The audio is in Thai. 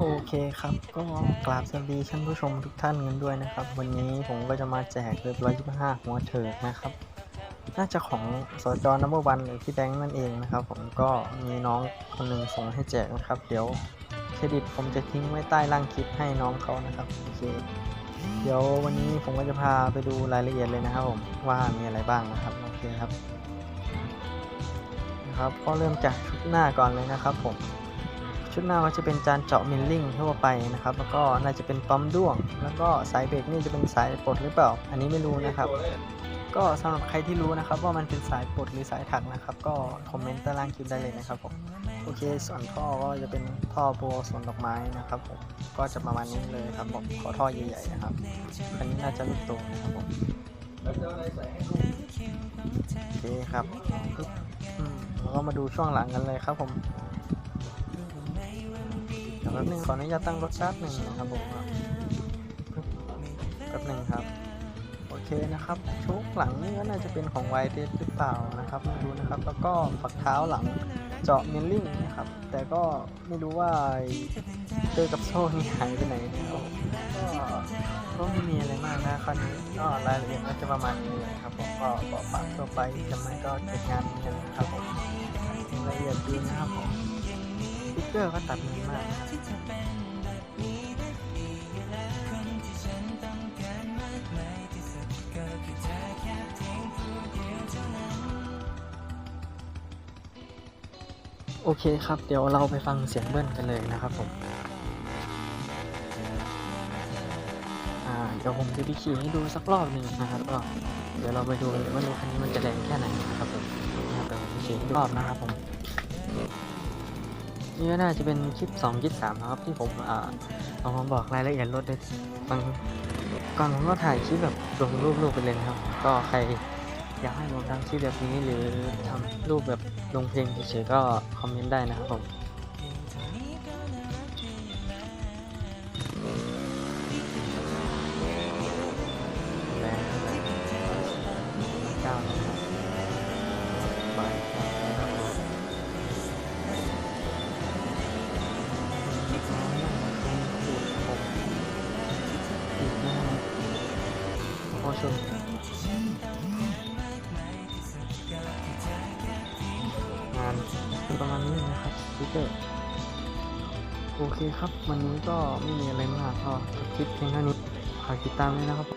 โอเคครับก็กราบสวัสดีท่านผู้ชมทุกท่านกันด้วยนะครับ วันนี้ผมก็จะมาแจกเว็บ125หัวเถิกนะครับ น่าจะของสจนัมเบอร์วันหรือพี่แบงค์นั่นเองนะครับ ผมก็มีน้องคนหนึ่งส่งให้แจกนะครับ เดี๋ยวเครดิตผมจะทิ้งไว้ใต้ล่างคลิปให้น้องเขานะครับโอเคเดี๋ยววันนี้ผมก็จะพาไปดูรายละเอียดเลยนะครับผมว่ามีอะไรบ้างนะครับโอเคครับนะครับ ก็เริ่มจากชุดหน้าก่อนเลยนะครับผม ชุดหน้าก็จะเป็นจานเจาะมิลลิ่งทั่วไปนะครับ แล้วก็น่าจะเป็นปั๊มด้วง แล้วก็สายเบรกนี่จะเป็นสายปลดหรือเปล่า อันนี้ไม่รู้นะครับ ก็สำหรับใครที่รู้นะครับ ว่ามันเป็นสายปลดหรือสายถักนะครับ ก็คอมเมนต์ใต้ล่างคลิปได้เลยนะครับผมโอเค ส่วนท่อก็จะเป็นท่อโบส่วนดอกไม้นะครับผมก็จะประมาณนี้เลยครับผมขอท่อใหญ่ๆนะครับอันนี้น่าจะลูกโตนะครับผมโอเคครับแล้วก็มาดูช่วงหลังกันเลยครับผม แป๊บนึงขออนุญาตตั้งรถชาร์จหนึ่งนะครับผมแป๊บหนึ่งครับ โอเคนะครับโชคหลังนี่ก็น่าจะเป็นของไวเดหรือเปล่านะครับไม่รู้นะครับ แล้วก็ฝักเท้าหลังเจาะมิลลิ่งนะครับ แต่ก็ไม่รู้ว่าเจอกับโซ่นี่หายไปไหนนะครับก็ไม่มีอะไรมากนะคันนี้ก็รายละเอียดก็จะประมาณนี้เลยครับผมก็บอกฝากทั่วไปจะไม่ก็เก็บงานนิดนึงนะครับผมรายละเอียดดีนะครับผม สติ๊กเกอร์ก็ตัดดีมากโอเคครับ เดี๋ยวเราไปฟังเสียงเบิ้ลกันเลยนะครับผม อ่า เดี๋ยวผมจะไปขี่ให้ดูสักรอบหนึ่งนะครับก็เดี๋ยวเราไปดูว่ารถคันนี้มันจะแรงแค่ไหนนะครับผมเดี๋ยวผมไปขี่ให้ดูรอบนะครับผม นี่ก็น่าจะเป็นคลิป2คลิป3นะครับที่ผมอ่าเอามาบอกรายละเอียดรถเลยบางก่อนผมก็ถ่ายคลิปแบบลงรูปๆไปเลยนะครับ ก็ใครอยากให้ผมทำคลิปแบบนี้หรือทำรูปแบบลงเพลงเฉยๆก็คอมเมนต์ได้นะครับผม ชมงานเป็นประมาณนี้นะครับทิกเกอร์โอเคครับ วันนี้ก็ไม่มีอะไรมากก็คลิปเพียงเท่านี้ฝากติดตามด้วยนะครับ